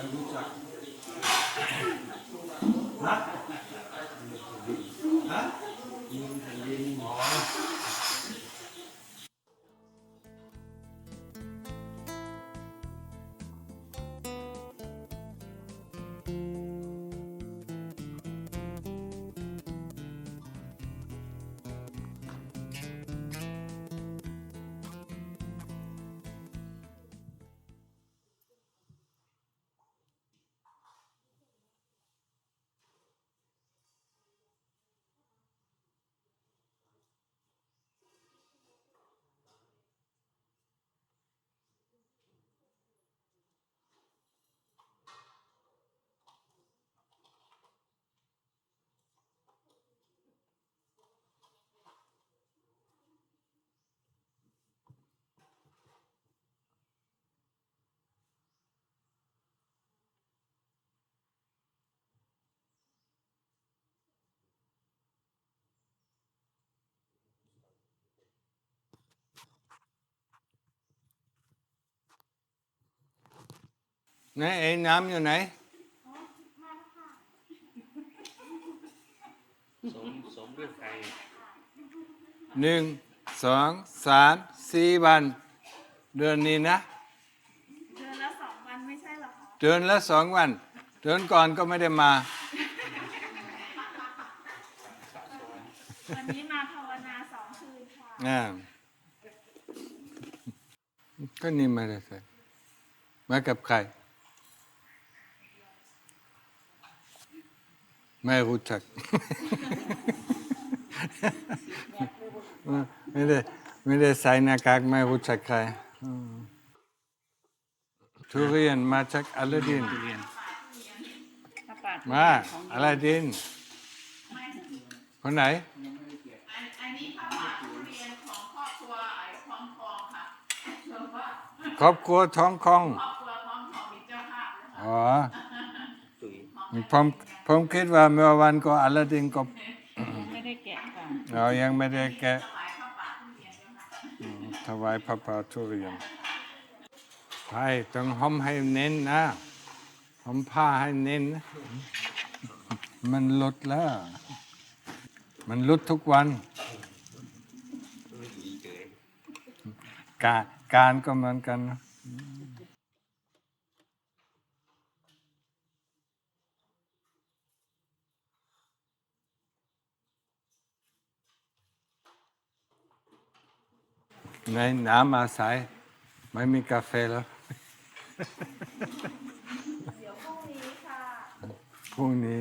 ไม่ ไหนไอ้น้ำอยู่ไหน สมสมด้วยไก่หนึ่งสองสามสี่วัน เดือนนี้นะ เดือนละสองวันไม่ใช่เหรอคะเดือนละสองวัน เดือนก่อนก็ไม่ได้มา วันนี้มาภาวนาสองคืนค่ะ อ่าก็นี่มาเลยสิมากับใคร ไม่รู้จัก ไม่ได้ไม่ได้ใส่หน้ากากไม่รู้จักใครทุเรียนมาจากอลาดินทุเรียนถ้าปัดมาอลาดิน คนไหน อันนี้ข้าวหมากทุเรียนของครอบครัวไอ้คลองทองค่ะเชื่อว่าครอบครัวท้องคองครอบครัวทองคองมีเจ้าภาพอ๋อตุ๋ยผม ผมคิดว่าเมื่อวันก็อลาดินก็ไม่ได้แกะค่ะเรายังไม่ได้แกะถวายข้าวป่าทุเรียนเจ้าค่ะอืมถวายพระป่าทุเรียนใช่ต้องห้อมให้เน้นนะห้อมผ้าให้เน้นนะมันลดแล้ว มันลดทุกวัน การการก็เหมือนกันนะ ในน้ำอาศัย ไม่มีกาแฟแล้ว เดี๋ยวพรุ่งนี้ค่ะ พรุ่งนี้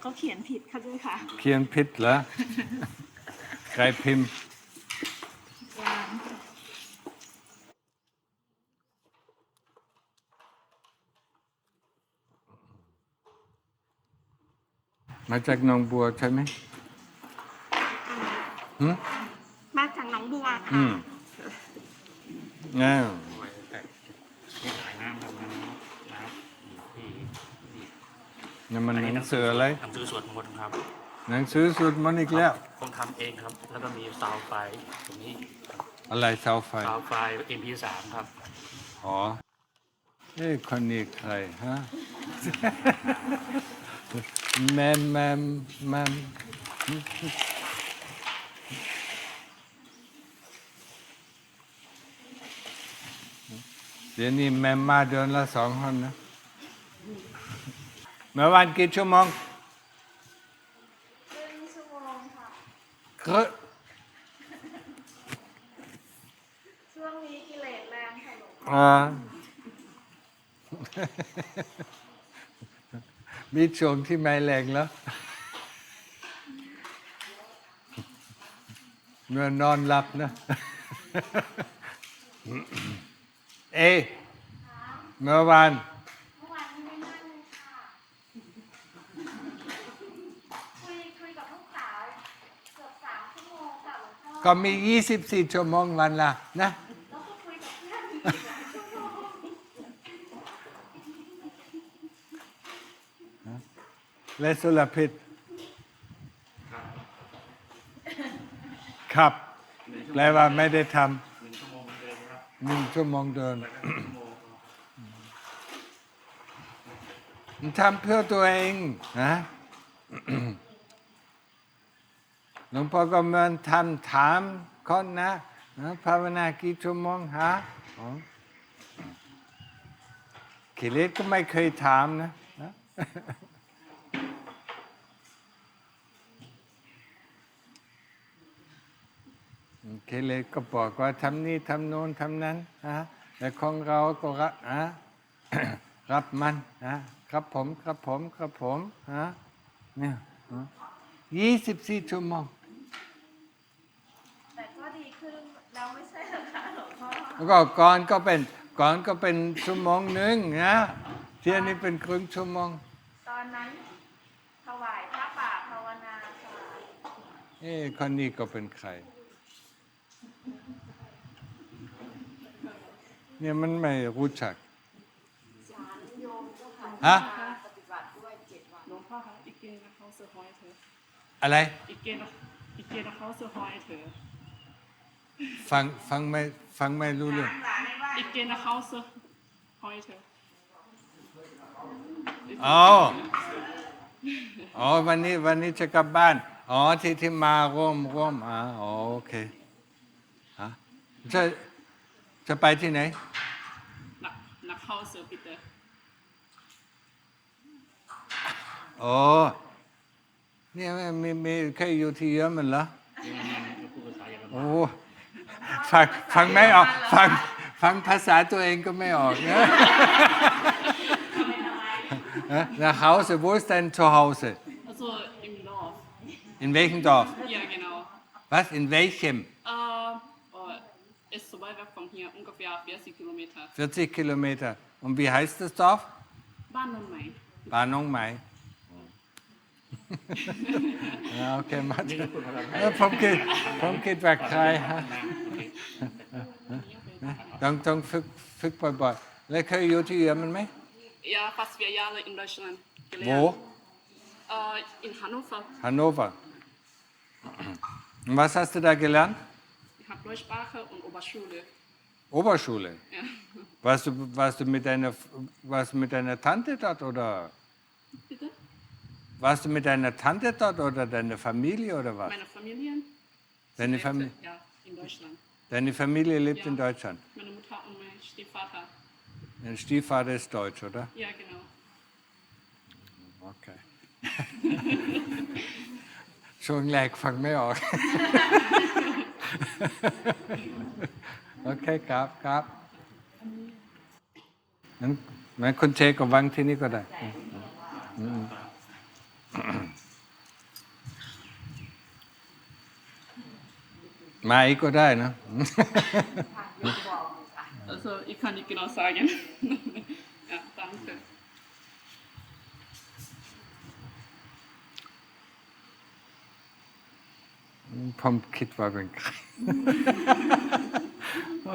เขาเขียนผิดค่ะด้วยค่ะ เขียนผิดเหรอ ใครพิมพ์ มาจากหนองบัวใช่ไหมหืมมาจากหนองบัวอืค่ะมอ้าวไว้แต่นี่ขายน้ำครับน้ำน้ำที่นี่มันหนังสืออะไรหนังสือสวดมนต์ครับ หนังสือสุดมันต์อีกแล้ว ผมทำเองครับ แล้วก็มีซาวด์ไฟล์ตรงนี้ครับอะไรเสาไฟ ซาวด์ไฟล์ MP3 ครับ อ๋อ เอ้คนนี้ใครฮะ แมมแมมแมมเดี๋ยวนี้แมมมาเดือนละสองคนนะ เมื่อวานกี่ชั่วโมงครึ่งชั่วโมงค่ะครึ่งช่วงนี้กิเลสแรงค่ะหลวงอ่า มีช่วงที่ไม่แรงแล้วเมื่อนอนหลับนะ เอยเมื่อวานเมื่อวานนี้ไม่นั่งเลยค่ะคุยคุยกับลูกสาวเกือบสามชั่วโมงค่ะหลวงพ่อก็มี 24 ชั่วโมงวันละนะ และสุลพิษรับ แปลว่าไม่ได้ทำหนึ่งชั่วโมงเดินทำเพื่อตัวเองนะหลวงพ่อก็เมันทำถามคนนะภาวนากี่ชั่วโมงฮะขิเลสก็ไม่เคยถามนะ กิเลสก็บอกว่าทำนี่ทำโน้นทำนั้นนะแต่ของเราก็รับนะรับมันนะครับผมครับผมครับผมนะเนี่ยยี่สิบสี่ชั่วโมงแต่ก็ดีขึ้นแล้วไม่ใช่หรอคะหลวงพ่อแล้วก็ก่อนก็เป็นก่อนก็เป็นชั่วโมงหนึ่งนะเที่ยนี้เป็นครึ่งชั่วโมง ตอนนั้นถวายพระป่าภาวนาค่ะเอ้คนนี้ก็เป็นใคร เนี่ยมันไม่รู้จักฮะหลวงพ่อคะอีกเกณฑ์นะเขาเซอร์ไพรส์เธออะไรอีกเกณฑ์นะอีกเกณฑ์นะเขาเซอร์ไพรส์เธอฟังฟังไม่ฟังไม่รู้เรื่องหลานในบ้านอีกเกณฑ์นะเขาเซอร์ไพรส์เธออ๋อ อ๋อ วันนี้วันนี้จะกลับบ้าน อ๋อ ที่ที่มาร่วมร่วมอ่าอ๋อโอเคฮะ จะจะไปที่ไหนนักนักเขาเซอร์ปีเตอร์อ๋อเนี่ยมีมีเคยอยู่ที่เยอรมันเหรอพูดภาษาเยอรมันโอ้ฟังฟังไม่ออกฟังฟังภาษาตัวเองก็ไม่ออกนะ Nach Hause, wo ist dein Zuhause? also im Dorf In welchem Dorf? ja genau Was? In welchem? hier ungefähr 40 Kilometer. 40 Kilometer. Und wie heißt das Dorf? Banung Mai. Banung Mai. ja, okay, Mathe. Ja, vom Kind, vom Kind war Krei. Dank, dank, füg bei bei. Lecker Juti Jemen Mai? Ja, fast vier Jahre in Deutschland gelernt. Wo? Äh, in Hannover. Hannover. Und was hast du da gelernt? Ich habe Deutschsprache und Oberschule. Oberschule? Ja. Warst du, warst du mit deiner, warst mit deiner Tante dort oder? Bitte? Warst du mit deiner Tante dort oder deiner Familie oder was? Meine Familie. Deine Familie? Ja, in Deutschland. Deine Familie lebt ja. in Deutschland? Meine Mutter und mein Stiefvater. Dein Stiefvater ist deutsch, oder? Ja, genau. Okay. Schon gleich fangen wir an. โอเคครับครับงั้นงั้นคุณเชก็วางที่นี่ก็ได้อืมมาอีกก็ได้นะ Also ich kann nicht genau sagen. ja, danke. ผมคิดว่าเป็นใครโอ้ ส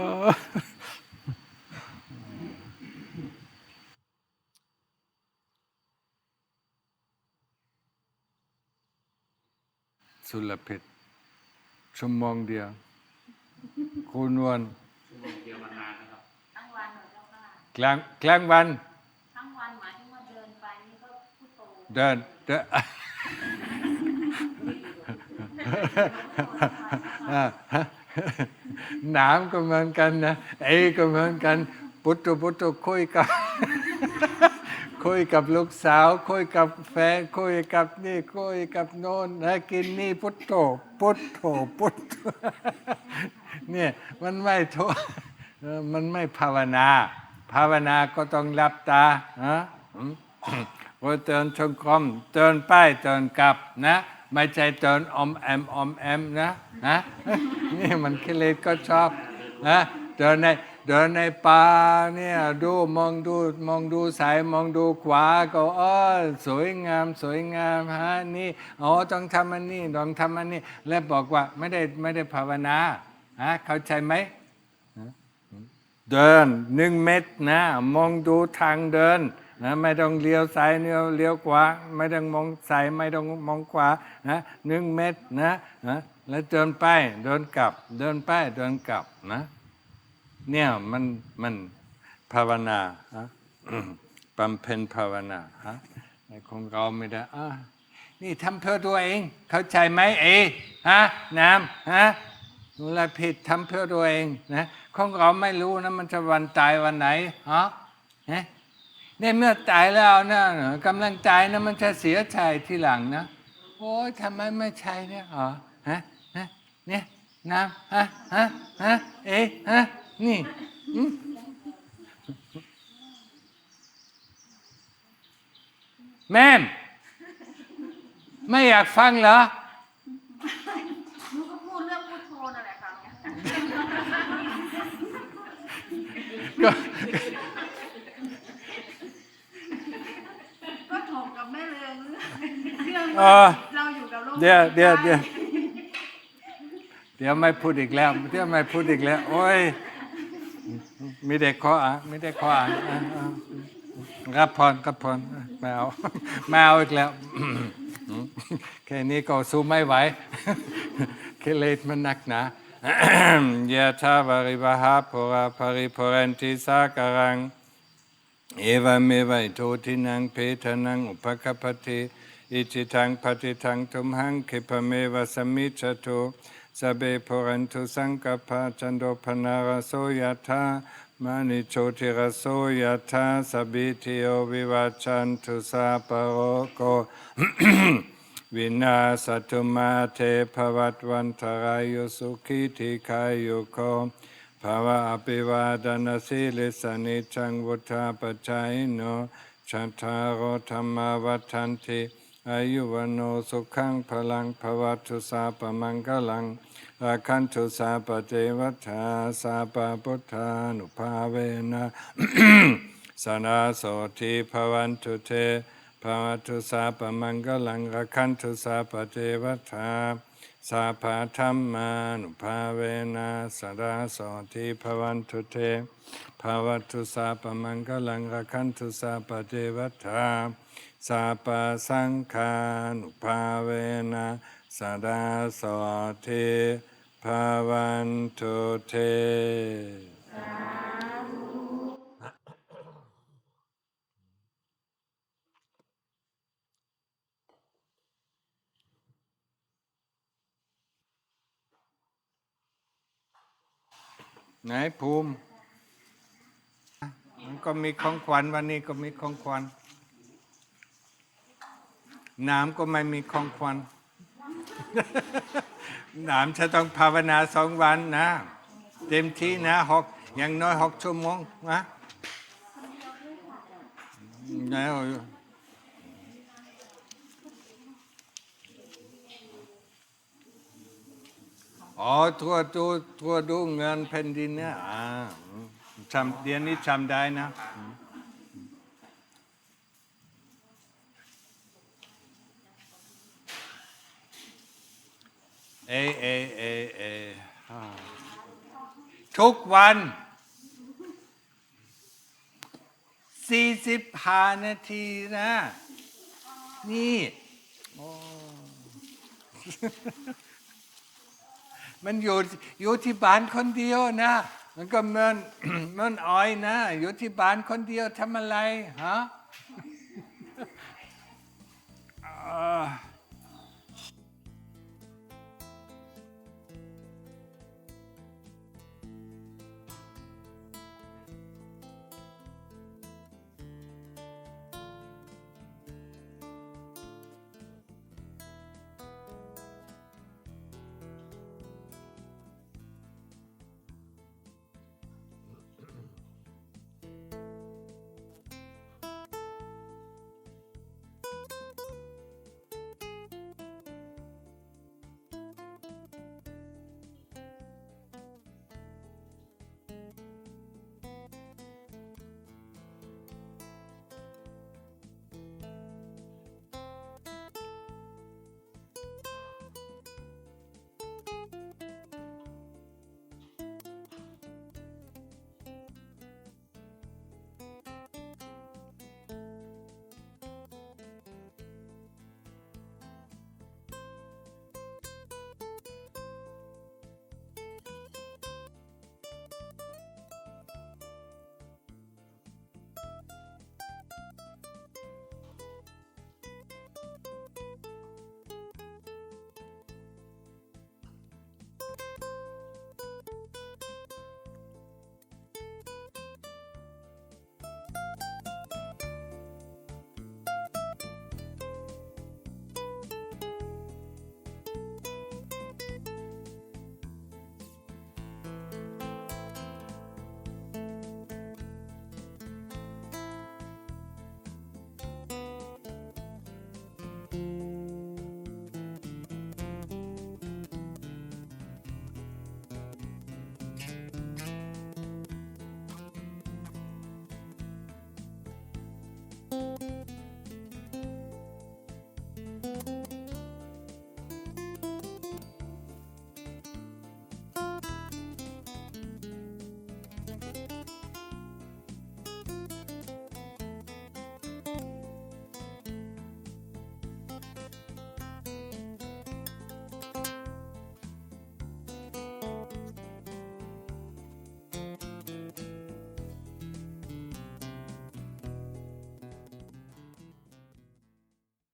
ุรพิษชั่วโมงเดียวครูนวลชั่วโมงเดียวมานานนะครับทั้งวันเหรอเจ้าค่ะกลางกลางวัน ทั้งวันหมายถึงว่าเดินไปนี่ก็พุทโธเดินเดินอ่า หน้ำก็เหมือนกันนะเอก็เหมือนกัน ปุตตุปุตตุคุยกับคุยกับลูกสาว คุยกับแฟนคุยกับนี่คุยกับโน่นนะกินนี่พุทโธพุทโธพุทโธเนี่ยมันไม่ทมันไม่ภาวนา ภาวนาก็ต้องหลับตาฮะอืมโอ้เดินชงกรมเดินไปเดินกลับนะ ไม่ใช่เดินอมแอมอมแอมนะนะนี่มันกิเลสก็ชอบนะเดินในเดินในป่าเนี่ยดูมองดูมองดูซ้ายมองดูขวาก็อ๋อสวยงามสวยงามฮะนี่อ๋อต้องทำอันนี้ต้องทำอันนี้ แล้วบอกว่าไม่ได้ไม่ได้ภาวนาฮะเข้าใจไหมเดินหนึ่งเมตรนะ มองดูทางเดิน นะไม่ต้องเลี้ยวซ้ายเลี้ยวเลี้ยวขวาไม่ต้องมองซ้ายไม่ต้องมองขวานะหนึ่งเมตรนะนะแล้วเดินไปเดินกลับ เดินไปเดินกลับนะ เนี่ยมันมันภาวนาฮะบำเพ็ญภาวนาฮะในของเราไม่ได้อะนี่ทำเพื่อตัวเอง เข้าใจไหมเอฮะน้ำฮะเวลาผิดทำเพื่อตัวเองนะของเราไม่รู้นะมันจะวันตายวันไหนฮะฮะ เนี่ยเมื่อตายแล้วนะกำลังตายนะมันจะเสียใจทีหลังนะ โอ้ยทำไมไม่ใช่เนี่ยอ๋อฮะฮะเนี่ยน้ำฮะฮะฮะเอ๊ะฮะนี่แม่ไม่อยากฟังเหรอ หนูก็พูดเรื่องพุทโธนั่นแหละค่ะ ก็ ก็ถกกับแม่เรืองเรื่ องเออเราอยู่กับโลกเดี๋ยวเดี๋ยวเดี๋ยว เดี๋ยวไม่พูดอีกแล้วเดี๋ยวไม่พูดอีกแล้ว โอ้ย มีเด็กขออะมีเด็กขออ่านอะอะรับพรรับพรไม่เอาไม่เอาอีกแล้ว แค่นี้ก็สู้ไม่ไหวเคเลสมันหนักหนายะทาวาริวหาปุราภริปุเรนติสาการัง เอวเมวัยโททินังเพทนังอุปกปปติ อิจิตังปฏิทังทุมหังคิปเมวะสมิจจตุสเบปุเรนตุสังกปะจันโดปนารโสยธามานิโชติรโสยธาสบบิติโอวิวัชันตุสาปโรโกวินาสตุมาเทภวัตวันตรายโยสุขีติกายุโกภาวะอภิวาดนาสิลิสนิจังวุธาปจายโนชัทธารธรรมาวัฏันติ อายุวโนสุขังพลังภวัตุสาปมังกลังอาคันตุสาปเทวทาสาปพุทธานุภาเวนะสนาโสทิภวันตุเตภวัตุสาปมังกลังอาคันตุสาปเทวทาสาภาธรรมานุภาเวนะสดาโสทิภวันตุเตภวัตุสาปมังกลังรักขันตุสาปเทวทา สาปสังฆานุภาเวนะสดาโสทิภวันตุเตไหนภูมิ มันก็มีของขวัญวันนี้ก็มีของขวัญ น้ำก็ไม่มีของขวัญน้ำจะต้องภาวนาสองวันนะ เต็มที่นะหกอย่างน้อยหกชั่วโมงนะแล้วอ๋อทั่วตัวทั่วดูเงินแผ่นดินเนี่ยอ่าจำเดี๋ยวนี้จำได้นะ เอเอเอเออทุกวันสี่สิบห้านาทีนะ นี่มันอยู่อยู่ที่บ้านคนเดียวนะ มันก็เมือนเมือนอ้อยนะ อยู่ที่บ้านคนเดียวทำอะไรฮะ